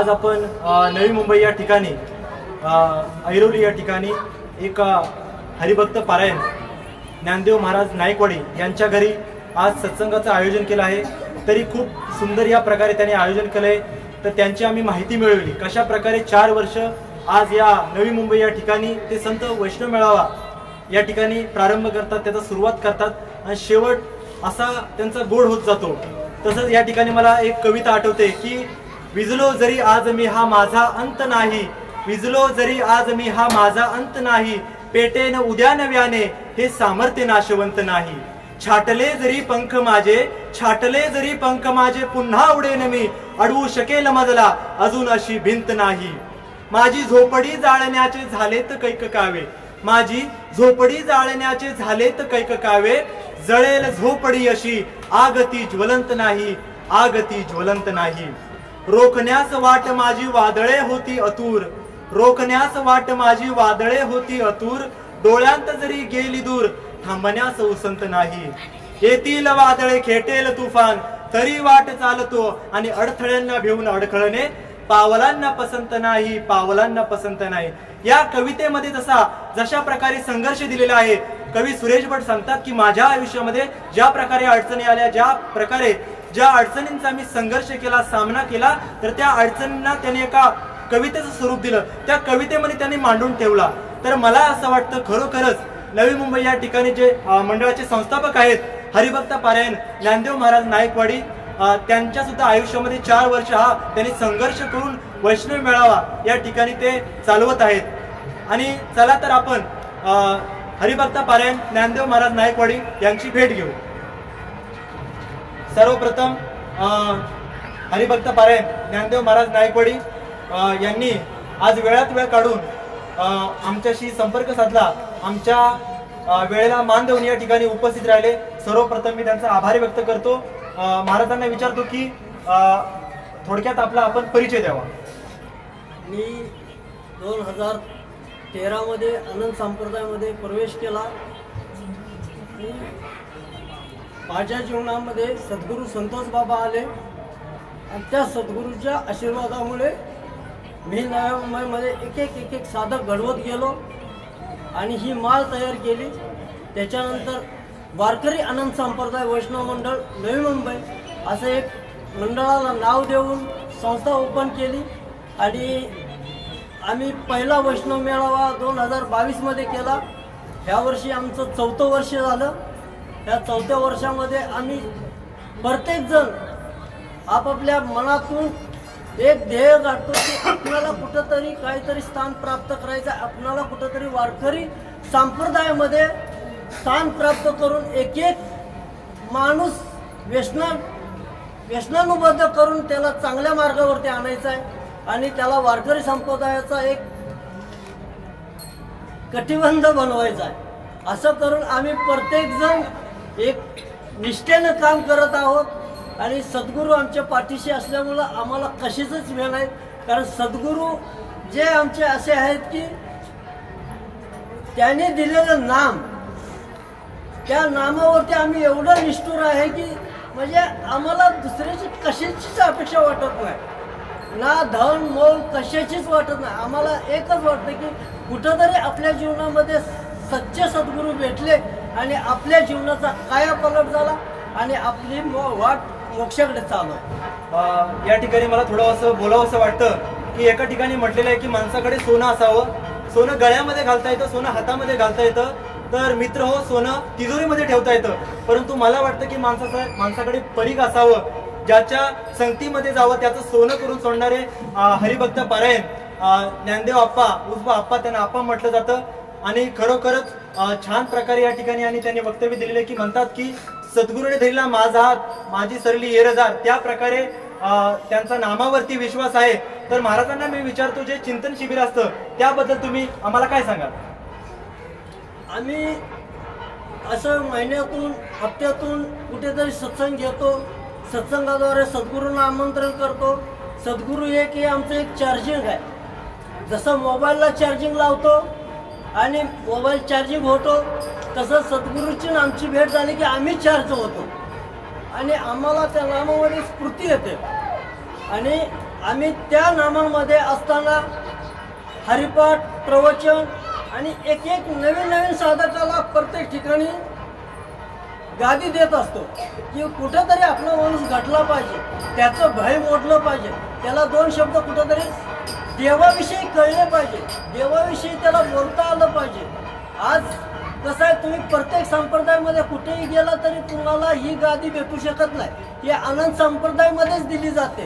आज आपण नवी मुंबई या ठिकाणी ऐरोली या ठिकाणी एक हरिभक्त पारायण ज्ञानदेव महाराज नायकवाडी यांच्या घरी आज सत्संगाचं आयोजन केलं आहे. तरी खूप सुंदर या प्रकारे त्यांनी आयोजन केलं आहे. तर त्यांची आम्ही माहिती मिळवली. कशा प्रकारे चार वर्ष आज या नवी मुंबई या ठिकाणी ते संत वैष्णव मेळावा या ठिकाणी प्रारंभ करतात त्याचा सुरुवात करतात आणि शेवट असा त्यांचा गोड होत जातो. तसंच या ठिकाणी मला एक कविता आठवते की विजलो जरी आज मी हा माझा अंत नाही विजलो जरी आज मी हा माझा अंत नाही पेटेन उद्या नव्याने हे सामर्थ्य नाशवंत नाही. छाटले जरी पंख माझे छाटले जरी पंख माझे पुन्हा उडेन मी अडवू शकेल मजला अजून अशी भिंत नाही. माझी झोपडी जाळण्याचे झालेत कैक कावे माझी झोपडी जाळण्याचे झालेत कैक कावे जळेल झोपडी अशी आग ती ज्वलंत नाही आग ती ज्वलंत नाही. रोखण्यास वाट माझी वादळे होती अतूर. रोखण्यास वाट माझी वादळे होती अतूर. डोळ्यांत जरी गेली दूर थांबण्यास उसंत नाही. येतील वादळे खेटेल तुफान. तरी वाट चालतो आणि अडथळ्यांना भिवून अडखळणे. पावलांना पसंत नाही पावलांना पसंत नाही. या कवितेमध्ये जसा जशा प्रकारे संघर्ष दिलेला आहे कवी सुरेश भट सांगतात की माझ्या आयुष्यामध्ये ज्या प्रकारे अडचणी आल्या ज्या प्रकारे ज्या अडचणींचा मी संघर्ष केला सामना केला तर त्या अडचणींना त्याने एका कवितेचं स्वरूप दिलं. त्या कवितेमध्ये त्यांनी मांडून ठेवला. तर मला असं वाटतं खरोखरच नवी मुंबई या ठिकाणी जे मंडळाचे संस्थापक आहेत हरिभक्त पारायण ज्ञानदेव महाराज नायकवाडी त्यांच्या सुद्धा आयुष्यामध्ये चार वर्ष हा त्यांनी संघर्ष करून वैष्णव मेळावा या ठिकाणी ते चालवत आहेत. आणि चला तर आपण हरिभक्त पारायण ज्ञानदेव महाराज नायकवाडी यांची भेट घेऊ. सर्वप्रथम हरिभक्त पारायण ज्ञानदेव महाराज नायकवाडी यांनी आज वेळात वेळ काढून आमच्याशी संपर्क साधला. आमच्या वेळेला मान देऊन या ठिकाणी उपस्थित राहिले. सर्वप्रथम मी त्यांचा आभारी व्यक्त करतो. महाराजांना विचारतो की थोडक्यात आपला आपण परिचय द्यावा. मी दोन हजार तेरामध्ये अनंत संप्रदायामध्ये प्रवेश केला. माझ्या जीवनामध्ये सद्गुरू संतोष बाबा आले. आणि त्या सद्गुरूच्या आशीर्वादामुळे मी नव्या मुंबईमध्ये एक एक एक एक साधक घडवत गेलो. आणि ही माळ तयार केली. त्याच्यानंतर वारकरी आनंद संप्रदाय वैष्णव मंडळ नवी मुंबई असं एक मंडळाला नाव देऊन संस्था ओपन केली. आणि आम्ही पहिला वैष्णव मेळावा दोन हजार बावीसमध्ये केला. ह्यावर्षी आमचं चौथं वर्ष झालं. या चौथ्या वर्षामध्ये आम्ही प्रत्येकजण आपापल्या मनातून एक ध्येय गाठतो की आपल्याला कुठंतरी काहीतरी स्थान प्राप्त करायचं आहे. कुठंतरी वारकरी संप्रदायामध्ये स्थान प्राप्त करून एक एक माणूस व्यसना व्यसनानुबद्ध करून त्याला चांगल्या मार्गावरती आणायचं आहे आणि त्याला वारकरी संप्रदायाचा एक कटिबंध बनवायचा आहे असं करून आम्ही प्रत्येकजण एक निष्ठेनं काम करत आहोत आणि सद्गुरू आमच्या पाठीशी असल्यामुळं आम्हाला कशीच वेळ नाही. कारण सद्गुरू जे आमचे असे आहेत की त्याने दिलेलं नाम त्या नामावरती आम्ही एवढं निष्ठुर आहे की म्हणजे आम्हाला दुसऱ्याची कशाचीच अपेक्षा वाटत नाही. ना धन मोल कशाचीच वाटत नाही. आम्हाला एकच वाटतं की कुठंतरी आपल्या जीवनामध्ये सच्चे सद्गुरू भेटले आणि आपल्या जीवनाचा कायापलट झाला आणि आपली वाट मोक्षाकडे चालू आहे या ठिकाणी मला थोडं असं बोलावं असं वाटतं की एका ठिकाणी म्हटलेलं आहे की माणसाकडे सोनं असावं. सोनं गळ्यामध्ये घालता येतं सोनं हातामध्ये घालता येतं. तर मित्र हो सोनं तिजोरीमध्ये ठेवता येतं. परंतु मला वाटतं की माणसाचं माणसाकडे परीख असावं. ज्याच्या संगतीमध्ये जावं त्याचं सोनं करून सोडणारे हरिभक्त पारायण ज्ञानदेव आप्पा उजबा आप्पा त्यांना आप्पा म्हटलं जातं. आणि खरोखरच छान प्रकारे या ठिकाणी आणि त्यांनी वक्तव्य दिलेले की म्हणतात की सद्गुरूने धरला माझा हात माझी सरली येरजार त्या प्रकारे त्यांचा नामावरती विश्वास आहे. तर महाराजांना मी विचारतो जे चिंतन शिबिर असतं त्याबद्दल तुम्ही आम्हाला काय सांगाल? आम्ही असं महिन्यातून हप्त्यातून कुठेतरी सत्संग घेतो. सत्संगाद्वारे सद्गुरूंना आमंत्रण करतो. सद्गुरू एक हे आमचं एक चार्जिंग आहे. जसं मोबाईलला चार्जिंग लावतो आणि मोबाईल चार्जिंग होतो. तसं सद्गुरूची आमची भेट झाली की आम्ही चार्ज होतो. आणि आम्हाला त्या नामामध्ये स्फूर्ती येते. आणि आम्ही त्या नामामध्ये असताना हरिपाठ प्रवचन आणि एक एक नवीन नवीन साधकाला प्रत्येक ठिकाणी गादी देत असतो की कुठंतरी आपला माणूस घटला पाहिजे. त्याचं भय मोडलं पाहिजे. त्याला दोन शब्द कुठंतरी देवाविषयी कळले पाहिजे. देवाविषयी त्याला बोलता आलं पाहिजे. आज कसं आहे तुम्ही प्रत्येक संप्रदायामध्ये कुठेही गेला तरी तुम्हाला ही गादी भेटू शकत नाही. ही आनंद संप्रदायामध्येच दिली जाते.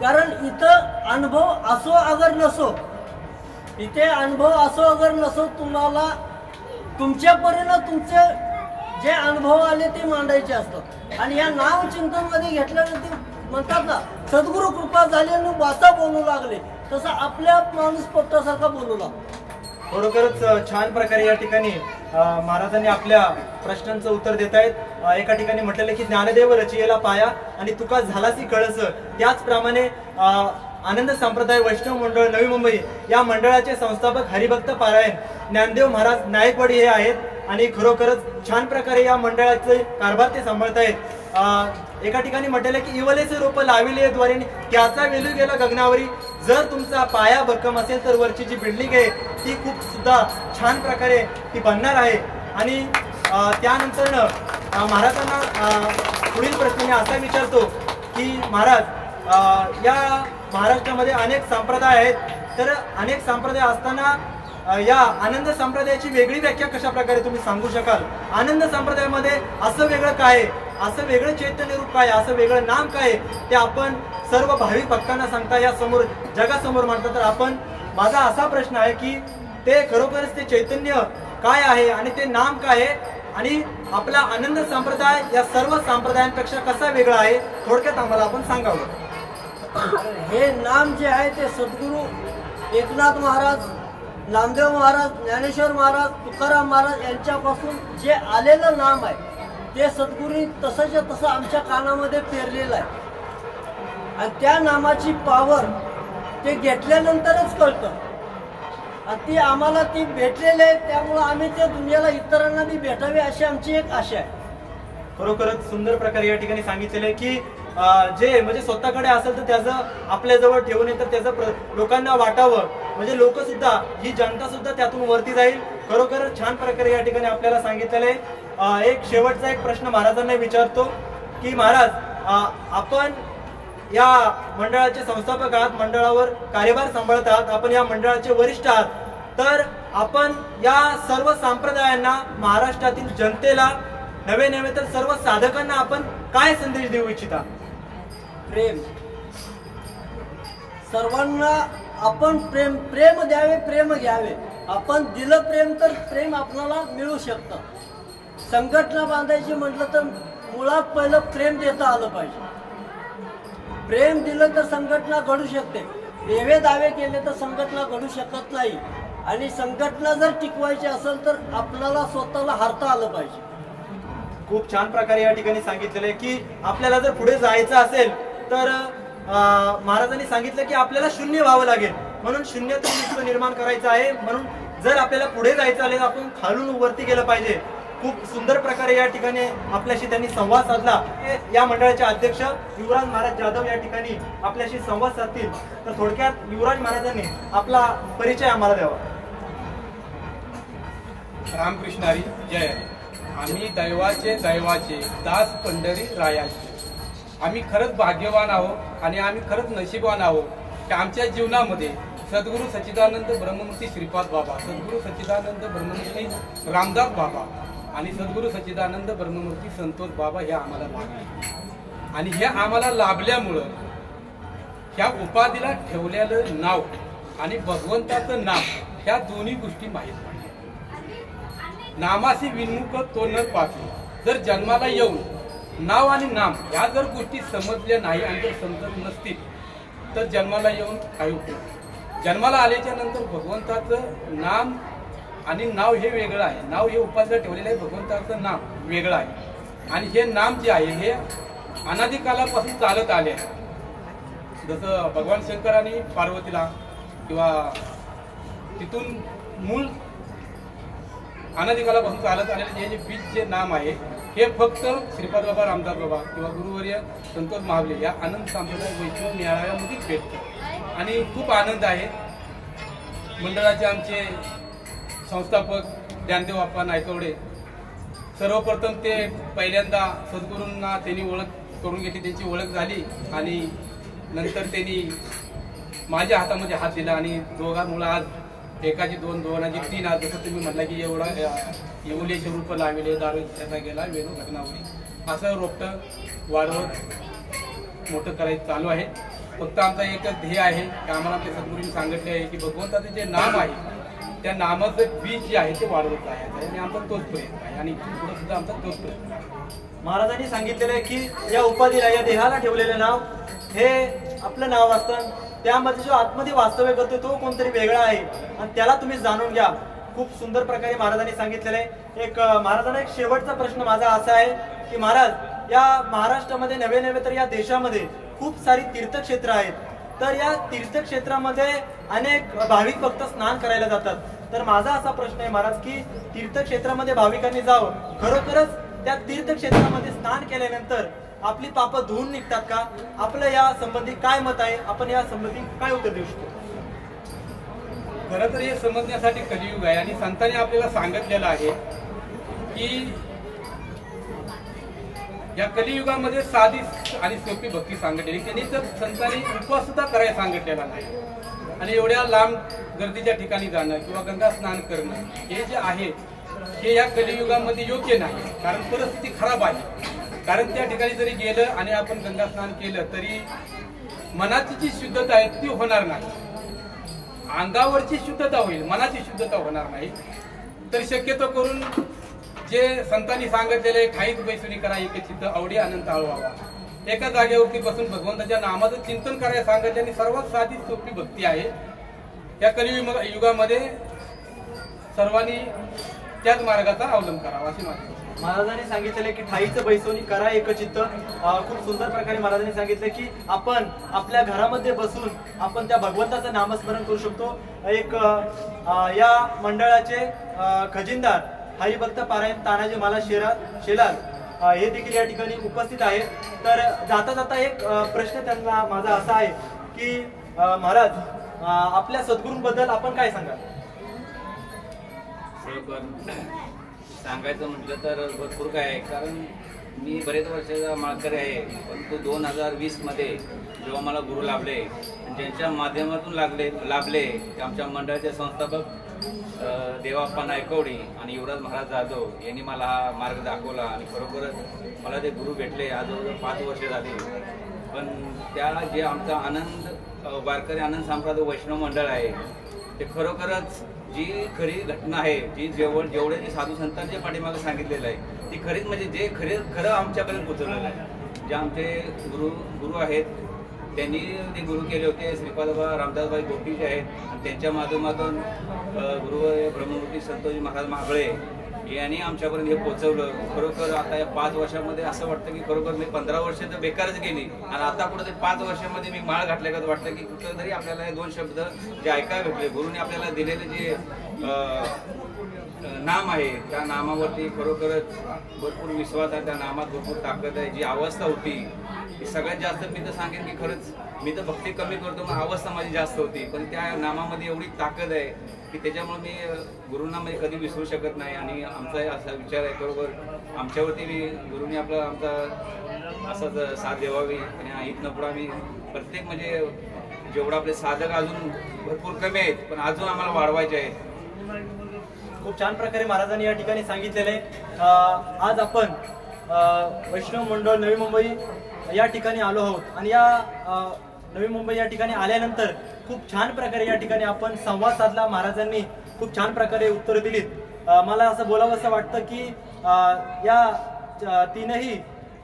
कारण इथं अनुभव असो अगर नसो इथे अनुभव असो अगर नसो तुम्हाला तुमच्या परीनं तुमचे जे अनुभव आले ते मांडायचे असतात. आणि या नाव घेतल्यानंतर म्हणतात ना सद्गुरु कृपा झाल्यानं वाचा बोलू लागले. तसं आपल्या माणूस पोपटासारखा बोलू लागतो. खरोखरच छान प्रकारे या ठिकाणी महाराजांनी आपल्या प्रश्नांचं उत्तर देत आहेत. एका ठिकाणी म्हटलेलं की ज्ञानदेव रचियेला पाया आणि तुका झालासी कळस. त्याचप्रमाणे आनंद संप्रदाय वैष्णव मंडळ नवी मुंबई या मंडळाचे संस्थापक हरिभक्त पारायण ज्ञानदेव महाराज नायकवाडी हे आहेत आणि खरोखरच छान प्रकारे या मंडळाचे कारभार ते सांभाळत आहेत. एका ठिकाणी म्हटलेलं की इवलेचे रोप लाविले द्वारे त्याचा वेलू गेला गगनावरी. जर तुमचा पाया भक्कम असेल तर वरची जी बिल्डिंग आहे ती खूप सुद्धा छान प्रकारे ती बनणार आहे. आणि त्यानंतर त्यानंतरनं महाराजांना पुढील प्रश्न मी असा विचारतो की महाराज या महाराष्ट्रामध्ये अनेक संप्रदाय आहेत. तर अनेक संप्रदाय असताना या आनंद संप्रदायाची वेगळी व्याख्या कशा प्रकारे तुम्ही सांगू शकाल? आनंद संप्रदायामध्ये असं वेगळं काय आहे? असं वेगळं चैतन्य रूप काय असं वेगळं नाम काय आहे? ते आपण सर्व भाविक भक्तांना सांगता या समोर जगासमोर मांडता. तर आपण माझा असा प्रश्न आहे की ते खरोखरच ते चैतन्य काय आहे आणि ते नाम काय आहे? आणि आपला आनंद संप्रदाय या सर्व संप्रदायांपेक्षा कसा वेगळा आहे? थोडक्यात आम्हाला आपण सांगावं. हे नाम जे आहे ते सद्गुरू एकनाथ महाराज नामदेव महाराज ज्ञानेश्वर महाराज तुकाराम महाराज यांच्यापासून जे आलेलं नाम आहे ते सद्गुरूंनी तसंच्या तसं आमच्या कानामध्ये पेरलेलं आहे. आणि त्या नामाची पावर ते घेतल्यानंतरच कळतं. आणि ती आम्हाला ती भेटलेली आहे त्यामुळं आम्ही त्या दुनियाला इतरांना बी भेटावे अशी आमची एक आशा आहे. खरोखरच सुंदर प्रकारे या ठिकाणी सांगितलेलं आहे की जे म्हणजे स्वतःकडे असेल तर त्याचं आपल्याजवळ ठेवून नये तर त्याचं प्र- लोकांना वाटावं. म्हणजे लोक सुद्धा ही जनता सुद्धा त्यातून वरती जाईल. खरोखरच छान प्रकारे या ठिकाणी आपल्याला सांगितलेलं आहे. एक शेवटचा एक प्रश्न महाराजांना विचारतो की महाराज आपण या मंडळाचे संस्थापक आहात मंडळावर कार्यभार सांभाळत आहात आपण या मंडळाचे वरिष्ठ आहात. तर आपण या सर्व संप्रदायांना महाराष्ट्रातील जनतेला नवे नव्हे तर सर्व साधकांना आपण काय संदेश देऊ इच्छिता? प्रेम. सर्वांना आपण प्रेम प्रेम द्यावे प्रेम घ्यावे. आपण दिलं प्रेम तर प्रेम आपल्याला मिळू शकतं. संघटना बांधायची म्हटलं तर मुळात पहिलं प्रेम देता आलं पाहिजे. प्रेम दिलं तर संघटना घडू शकते. देवे दावे केले तर संघटना घडू शकत नाही. आणि संघटना जर टिकवायची असेल तर आपल्याला स्वतःला हरता आलं पाहिजे. खूप छान प्रकारे या ठिकाणी सांगितलेलं आहे की आपल्याला जर पुढे जायचं असेल तर महाराजांनी सांगितलं की आपल्याला शून्य व्हावं लागेल. म्हणून शून्यातून विश्व निर्माण करायचं आहे. म्हणून जर आपल्याला पुढे जायचं आले तर आपण खालून वरती गेलं पाहिजे. खूप सुंदर प्रकारे या ठिकाणी आपल्याशी त्यांनी संवाद साधला. हे या मंडळाचे अध्यक्ष युवराज महाराज जाधव या ठिकाणी आपल्याशी संवाद साधतील. तर थोडक्यात युवराज महाराजांनी आपला परिचय आम्हाला द्यावा. रामकृष्णारी जय. आम्ही दैवाचे दैवाचे दास पंढरी रायाचे. आम्ही खरंच भाग्यवान आहोत आणि आम्ही खरंच नशीबवान आहोत की आमच्या जीवनामध्ये सद्गुरू सच्चिदानंद ब्रह्ममूर्ती श्रीपाद बाबा सद्गुरू सच्चिदानंद ब्रह्ममूर्ती रामदास बाबा आणि सद्गुरू सच्चिदानंद ब्रह्ममूर्ती संतोष बाबा हे आम्हाला लाभले आणि हे आम्हाला लाभल्यामुळं ह्या उपाधीला ठेवलेलं नाव आणि भगवंताचं नाव ह्या दोन्ही गोष्टी माहीत पाहिजे नामाशी विन्मुख तो न पाचू जर जन्माला येऊन नाव आणि नाम या जर गोष्टी समजल्या नाही आणि जर समजत नसतील तर जन्माला येऊन काही उपयोग? जन्माला आल्याच्यानंतर भगवंताचं नाम आणि नाव हे वेगळं आहे. नाव हे उपासला ठेवलेलं आहे भगवंताचं नाम वेगळं आहे. आणि हे नाम जे आहे हे अनादिकालापासून चालत आले आहे. जसं भगवान शंकरांनी पार्वतीला किंवा तिथून मूळ अनादिकालापासून चालत आलेले हे जे बीज जे नाम आहे हे फक्त श्रीपाद बाबा रामदास बाबा किंवा गुरुवर्य संतोष महाबले या आनंद संप्रदाय वैष्णव मेळाव्यामध्ये भेटतो आणि खूप आनंद आहे. मंडळाचे आमचे संस्थापक ज्ञानदेव बाप्पा नायकवडे सर्वप्रथम ते पहिल्यांदा सद्गुरूंना त्यांनी ओळख करून घेतली त्यांची ओळख झाली आणि नंतर त्यांनी माझ्या हातामध्ये हात दिला आणि दोघांमुळं आज एकाची दोन दोनाची तीन. आज जसं तुम्ही म्हटलं की एवढा येऊलेचे रूप लाविले दारू त्याचा गेला वेणू घटनावरी असं रोपटं वाढवत मोठं करायचं चालू आहे. फक्त आमचा एकच ध्येय आहे की आम्हाला आमच्या सद्गुरूंनी सांगितले आहे की भगवंताचं जे नाम आहे त्या नामाचं बीज जे आहे ते वाढवत आहे. आणि आमचा तोच प्रयत्न आहे. आणि पुढे सुद्धा आमचा तोच प्रयत्न आहे. महाराजांनी सांगितलेलं आहे की या उपाधीला या देहाला ठेवलेलं नाव हे आपलं नाव असतं त्यामध्ये जो आतमध्ये वास्तव्य करतो तो कोणतरी वेगळा आहे. आणि त्याला तुम्ही जाणून घ्या. खूप सुंदर प्रकारे महाराजांनी सांगितलेलं आहे. एक महाराजांना एक शेवटचा प्रश्न माझा असा आहे की महाराज या महाराष्ट्रामध्ये नवे नवे तर या देशामध्ये खूप सारी तीर्थक्षेत्र आहेत. तर या तीर्थक्षेत्रामध्ये अनेक भाविक भक्त स्नान करायला जातात. तर माझा असा प्रश्न आहे महाराज की तीर्थक्षेत्रामध्ये भाविकांनी जावं. खरोखरच त्या तीर्थक्षेत्रामध्ये स्नान केल्यानंतर आपली पापं धुवून निघतात का? आपलं या संबंधी काय मत आहे? आपण या संबंधी काय उत्तर देऊ शकतो? खरं तर हे समजण्यासाठी कलियुग आहे आणि संतांनी आपल्याला सांगितलेलं आहे की या कलियुगामध्ये साधी आणि सोपी भक्ती सांगितलेली त्यांनी तर संतांनी उपवास सुद्धा करायला सांगितलेला नाही. आणि एवढ्या लांब गर्दीच्या ठिकाणी जाणं किंवा गंगा स्नान करणं हे जे आहे हे या कलियुगामध्ये योग्य नाही. कारण परिस्थिती खराब आहे. कारण त्या ठिकाणी जरी गेलं आणि आपण गंगा स्नान केलं तरी मनाची जी शुद्धता आहे ती होणार नाही. अंगावरची शुद्धता होईल मनाची शुद्धता होणार नाही. तर शक्यतो करून जे संतांनी सांगितलेले खाईत बैसुनी करा एक चित्त आवडी आनंद आळवावा. एका जागेवरती बसून भगवंताच्या नामाचं चिंतन करायला सांगितले आणि सर्वात साधी सोपी भक्ती आहे. या कलियुग युगामध्ये सर्वांनी त्याच मार्गाचा अवलंब करावा अशी माझी महाराजांनी सांगितले की ठाईचं बैसोनी करा एकचित्त. खूप सुंदर प्रकारे महाराजांनी सांगितलं की आपण आपल्या घरामध्ये बसून आपण त्या भगवंताचं नामस्मरण करू शकतो. एक या मंडळाचे खजिनदार हरिभक्त पारायण तानाजी माला शेरा शेलार हे देखील या ठिकाणी उपस्थित आहेत. तर जाता जाता एक प्रश्न त्यांना माझा असा आहे की महाराज आपल्या सद्गुरूंबद्दल आपण काय सांगाल? सांगायचं म्हटलं तर भरपूर काय आहे. कारण मी बरेच वर्षाचा माळकरी आहे परंतु दोन हजार वीसमध्ये जेव्हा मला गुरु लाभले ज्यांच्या माध्यमातून लागले लाभले ते आमच्या मंडळाचे संस्थापक देवाप्पा नायकवडी आणि युवराज महाराज जाधव यांनी मला हा मार्ग दाखवला. आणि खरोखरच मला ते गुरु भेटले. आज पाच वर्ष झाली. पण त्या जे आमचा आनंद वारकरी आनंद संप्रदाय वैष्णव मंडळ आहे ते खरोखरच जी खरी घटना आहे जी जेवढ जेवढे जे साधू संतांच्या पाठीमागे सांगितलेलं आहे ती खरीच म्हणजे जे खरे खरं आमच्यापर्यंत पोचवलेलं आहे. जे आमचे गुरु गुरु आहेत त्यांनी ते गुरु केले होते श्रीपादबा रामदासबाई गोपी जे आहेत त्यांच्या माध्यमातून गुरु ब्रह्ममूर्ती संतोषी महाराज महागळे यांनी आमच्यापर्यंत हे पोहोचवलं. खरोखर आता या पाच वर्षामध्ये असं वाटतं की खरोखर मी पंधरा वर्ष तर बेकारच गेली. आणि आता पुढे ते पाच वर्षामध्ये मी माळ घातल्यागत वाटतं की कुठं तरी आपल्याला हे दोन शब्द जे ऐकायला भेटले. गुरुने आपल्याला दिलेले जे नाम आहे त्या नामावरती खरोखरच भरपूर विश्वास आहे त्या नामात भरपूर ताकद आहे. जी अवस्था होती ती सगळ्यात जास्त मी तर सांगेन की खरंच मी तर भक्ती कमी करतो मग अवस्था माझी जास्त होती. पण त्या नामामध्ये एवढी ताकद आहे की त्याच्यामुळे मी अं, गुरूंना म्हणजे कधी विसरू शकत नाही आणि आमचा असा विचार आहे बरोबर. आमच्यावरती मी गुरुनी आपला आमचा असाच साथ द्यावावी आणि इथनं पुढं आम्ही प्रत्येक म्हणजे जेवढं आपले साधक अजून भरपूर कमी आहेत पण अजून आम्हाला वाढवायचे आहेत. खूप छान प्रकारे महाराजांनी या ठिकाणी सांगितलेले. आज आपण वैष्णव मंडळ नवी मुंबई या ठिकाणी आलो आहोत. आणि या नवी मुंबई या ठिकाणी आल्यानंतर खूप छान प्रकारे या ठिकाणी आपण संवाद साधला. महाराजांनी खूप छान प्रकारे उत्तरं दिलीत. मला असं बोलावं असं वाटतं की या तीनही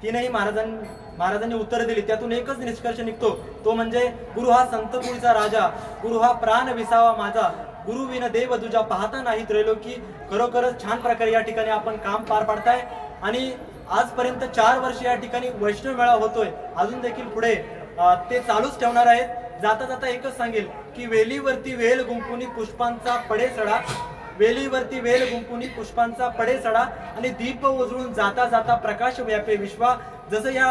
तीनही महाराजां महाराजांनी उत्तरं दिली त्यातून एकच निष्कर्ष निघतो. तो म्हणजे गुरु हा संतपुरीचा राजा. गुरु हा प्राण विसावा माझा. गुरु विन देव तुझ्या पाहता नाही त्रैलोकी खरोखरच छान प्रकारे या ठिकाणी आपण काम पार पाडताय. आणि आजपर्यंत चार वर्ष या ठिकाणी वैष्णव मेळा होतोय. अजून देखील पुढे ते चालूच ठेवणार आहेत. जाता जाता एकच सांगेल की वेलीवरती वेल गुंपुनी पुष्पांचा पडे सडा वेलीवरती वेल गुंपुनी पुष्पांचा पडे सडा आणि दीप उजळून जाता जाता प्रकाश व्यापे विश्वा. जसं या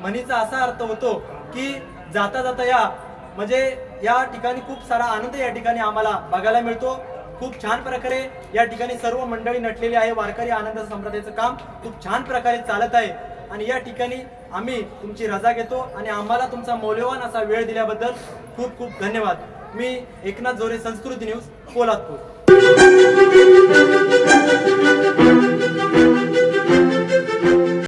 म्हणीचा असा अर्थ होतो की जाता जाता या म्हणजे या ठिकाणी खूप सारा आनंद या ठिकाणी आम्हाला बघायला मिळतो. खूप छान प्रकारे या ठिकाणी सर्व मंडळी नटलेली आहे. वारकरी आनंद संप्रदायाचं काम खूप छान प्रकारे चालत आहे. आणि या ठिकाणी आम्ही तुमची रजा घेतो आणि आम्हाला तुमचा मौल्यवान असा वेळ दिल्याबद्दल खूप खूप धन्यवाद. मी एकनाथ जोरे संस्कृती न्यूज कोल्हापूर